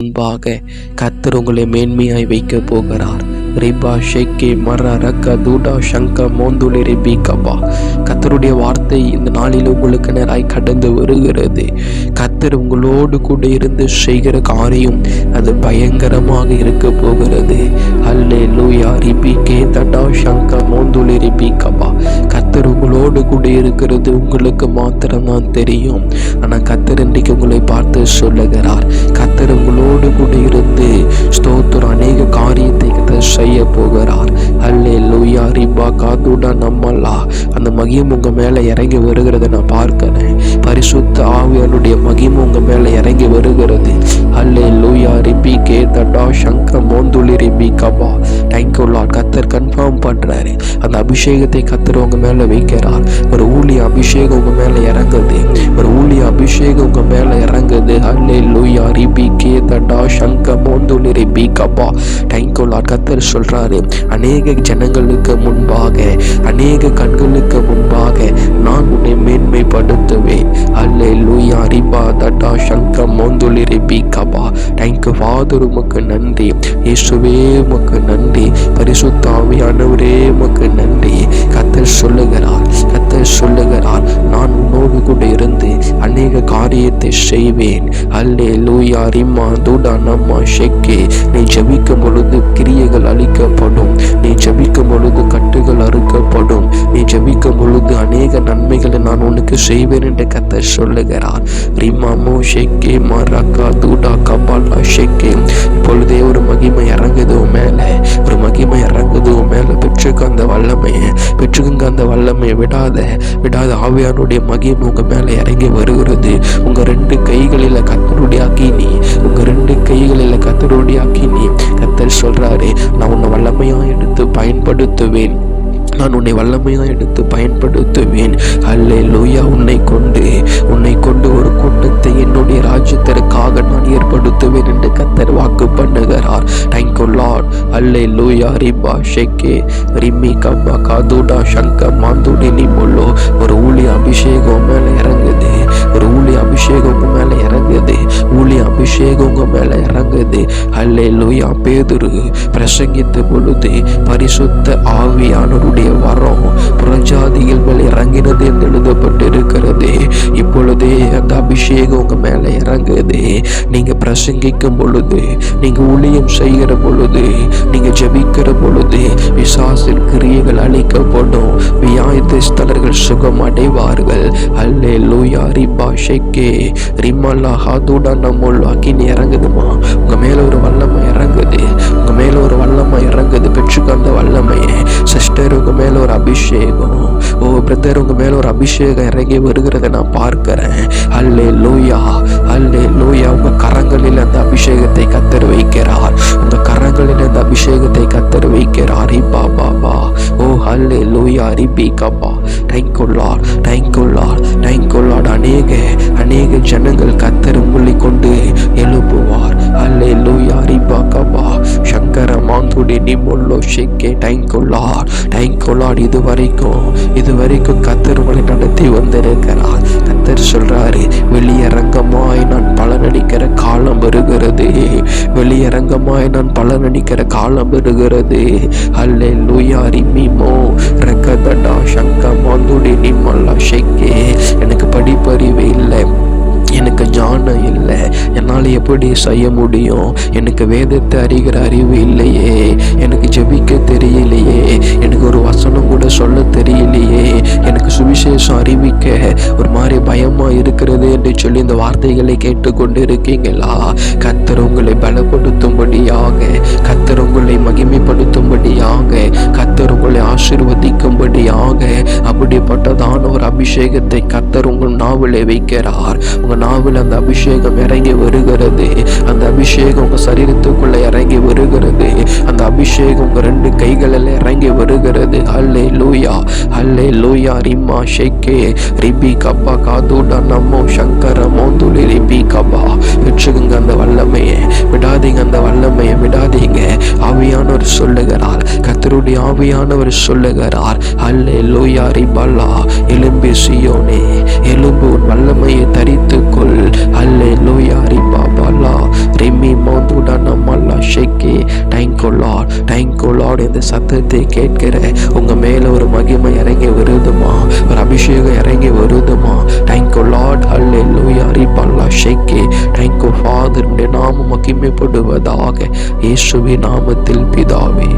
முன்பாக கத்தர் உங்களை மேன்மையாய் வைக்க போகிறார். ரிபா ஷெக்கே மர ரக்க தூடா சங்க மோந்துளி ரிபி கபா. கத்தருடைய வார்த்தை இந்த நாளில் உங்களுக்கு நேராய் கடந்து வருகிறது. கத்தர் உங்களோடு கூட இருந்து செய்கிற காரியம் அது பயங்கரமாக இருக்க போகிறது. அல்லே லூயா ரிபி கே தடா சங்க மோந்துளி ரிபி கபா. கத்தர் உங்களோடு கூட இருக்கிறது உங்களுக்கு மாத்திரம்தான் தெரியும். ஆனால் கத்தர் இன்றைக்கு உங்களை பார்த்து சொல்லுகிறார். கத்தர் உங்களோடு கூட இருந்து ஸ்தோத்திரம் அநேக காரியத்தை கத்தர் செய்ய போகிறார். அல்லே லூயா ரிபா காதுடா நம்மல்லா அந்த மகிம் உங்க மேலே இறங்கி வருகிறத நான் பார்க்கிறேன். பரிசுத்த ஆவியானுடைய மகிம் உங்கள் மேலே வருகிறது. அல்லே லூயா ரிபி கே தடா. சங்க மோந்துளி ரிபி கபா தேங்க்யூ லார்ட் கத்தர் கன்ஃபார்ம் பண்றாரு. அந்த அபிஷேகத்தை கத்தர் உங்க மேல வைக்கிறார். ஒரு ஊழிய அபிஷேகம் உங்க மேல இறங்குது. ஒரு ஊழிய அபிஷேகம் உங்க மேல இறங்குது. அல்லே லூயா ரிபி கே தடா. சங்க மோந்துளி ரிபி கபா தேங்க்யூ லார்ட் கத்தர் சொல்றாரு. அநேக ஜனங்களுக்கு முன்பாக அநேக கண்களுக்கு முன்பாக நான் உன்னை மேன்மைப்படுத்துவேன். அல்லே லூயா ரிபா தடா. சங்கம் மோந்துலி ரிபி கபா தேங்க்யூ ஃபாதர் உமக்கு நன்றி. இயேசுவே உமக்கு நன்றி. பரிசுத்தாவி பரிசுத்தாவியானவரே உமக்கு நன்றி. கத்தர் சொல்லுகிறார் கத்தர் சொல்லுகிறார். நான் உன்னோடு கூட இருந்து அநேக காரியத்தை செய்வேன். அல்லே லூயா ரிம்மா தூடா நம்மா ஷெக்கே. நீ ஜபிக்கும் பொழுது கிரியைகள் அளிக்கப்படும் நீ ஜபிக்கும் பொழுது ஜெபிக்கும் பொழுது அநேக நன்மைகளை நான் உனக்கு செய்வேன் என்று கத்தர் சொல்லுகிறார். ரிமாமோ ஷெக்கே மரக்கா தூடா கபாலா ஷெக்கே இப்பொழுதே ஒரு மகிமை இறங்குது மேலே. ஒரு மகிமை இறங்குது மேலே. பெற்றுக்க அந்த வல்லமையை பெற்றுக்குங்க அந்த வல்லமையை விடாத விடாத ஆவியானுடைய மகிமை உங்கள் மேலே இறங்கி வருகிறது. உங்கள் ரெண்டு கைகளில் கத்தருடைய அக்கினி உங்கள் ரெண்டு கைகளில் கத்தருடைய அக்கினி கத்தர் சொல்கிறாரு நான் உன்னை வல்லமையாக எடுத்து பயன்படுத்துவேன். நான் உன்னை வல்லமையாக எடுத்து பயன்படுத்துவேன். அல்லே லூயா உன்னை கொண்டு உன்னை கொண்டு ஒரு கூட்டத்தை என்னுடைய ராஜ்யத்திற்காக நான் ஏற்படுத்துவேன் என்று கத்தர் வாக்கு பண்ணுகிறார். தேங்க்யூ லார்ட் அல்லே லூயா ரிபா ஷெக்கே ரிம்மி கம்மா காதுடா சங்க மாந்துடி நிமுல்லோ ஒரு ஊழி அபிஷேகம் மேலே இறங்குது. ஒரு ஊழி அபிஷேகம் மேலே இறங்குது. அபிஷேகம் உங்க மேல இறங்குது அல்லே லூயா பேதுரு பிரசங்கித்த பொழுது பரிசுத்த ஆவியானவருடைய வரம் புறஜாதிகள் மேல் இறங்கினது என்று எழுதப்பட்டிருக்கிறது. இப்பொழுது அந்த அபிஷேகம் உங்க மேல இறங்குது. நீங்க பிரசங்கிக்கும் பொழுது நீங்க ஊழியம் செய்கிற பொழுது நீங்க ஜபிக்கிற பொழுது விசாசில் கிரியைகள் அழிக்கப்படும். வியாயத்தஸ்தலர்கள் சுகம் அடைவார்கள் அல்லே லூயா ரிபா ஷெக்கே. ரிமல்லா ஹாதுடா நம்முள் அக்கினி இறங்குதுமா? உங்க மேல ஒரு வல்லமை இறங்குது. உங்க மேல ஒரு வல்லமை இறங்குது. பெற்றுக்க அந்த வல்லமையை. சிஸ்டர் உங்க மேல ஒரு அபிஷேகம். ஓ பிரதர் உங்க மேல ஒரு அபிஷேகம் இறங்கி வருகிறத நான் பார்க்கிறேன். அல்லே லூயா அல்லே லூயா உங்க கரங்களில் அந்த அபிஷேகத்தை கத்தர் வைக்கிறார். உங்க கரங்களில் அந்த அபிஷேகத்தை கத்தர் வைக்கிறார். இப்பா பாபா ஓ அல்லே லூயா ரிபி Kaba thank you Lord thank you அநேக அநேக ஜனங்கள் கத்தர் உங்களை கொண்டு எழுப்புவார் அல்லே லூயா ரிபா கபா சங்கர மாந்துடி நிமுல்லோ ஷெக்கே. Thank you lord thank you lord இது வரைக்கும் இது வரைக்கும் கத்தர் உங்களை நடத்தி வந்திருக்கிறார். கத்தர் சொல்றாரு வெளியே ரங்கமா காலம் வருகிறது. வெளியரங்கமாய் நான் பலனடிக்கிற காலம் வருகிறது. அல்லே லூயா ரிமிமோ ரெக்கதடா சங்க மாந்துடி நிம்மல்லா ஷெக்கே எனக்கு படிப்பறிவு இல்லை. எனக்கு ஞானம் இல்லை. என்னால் எப்படி செய்ய முடியும்? எனக்கு வேதத்தை அறிகிற அறிவு இல்லையே. சுவிசேஷம் ஒரு மாதிரி பயமா இருக்கிறது என்று சொல்லி இந்த வார்த்தைகளை கேட்டுக்கொண்டு இருக்கீங்களா கத்தர் உங்களை பலப்படுத்தும்படியாக கத்தர் உங்களை மகிமைப்படுத்தும்படியாக கத்தர் உங்களை ஆசிர்வதிக்கும்படியாக அப்படிப்பட்டதான ஒரு அபிஷேகத்தை கத்தர் உங்கள் நாவிலே வைக்கிறார். உங்க நாவில் அந்த அபிஷேகம் இறங்கி வருகிறது. அந்த அபிஷேகம் உங்க சரீரத்துக்குள்ள இறங்கி வருகிறது. அந்த அபிஷேகம் உங்க ரெண்டு கைகளில் இறங்கி வருகிறது. அல்லே லூயா அல்லே லூயா ரிம்மா ஷெக்கே. ரிபி கப்பா காதுடா நம்மோ சங்கர மோந்துலி ரிபி கபா பெற்றுக்குங்க அந்த வல்லமையை விடாதீங்க அந்த வல்லமையை விடாதீங்க. ஆவியானவர் சொல்லுகிறார் கத்தருடைய ஆவியானவர் சொல்லுகிறார். அல்லே லூயா ரிபல்லா எலும்பி சியோனே எலும்பு உன் வல்லமையை தரித்துக்கொள். அல்லே லூயா ரிபா பல்லா ரெமி மோந்துடா மல்லா ஷெக்கே thank you lord thank you lord இந்த சத்தத்தை கேட்கிற உங்க மேல ஒரு மகி வருதமா வருதுமா thank you Lord hallelujah ரிபல்லா thank thank you father நாமம் மகிமைப்படுவதாக. இயேசுவி நாமத்தில் பிதாவே.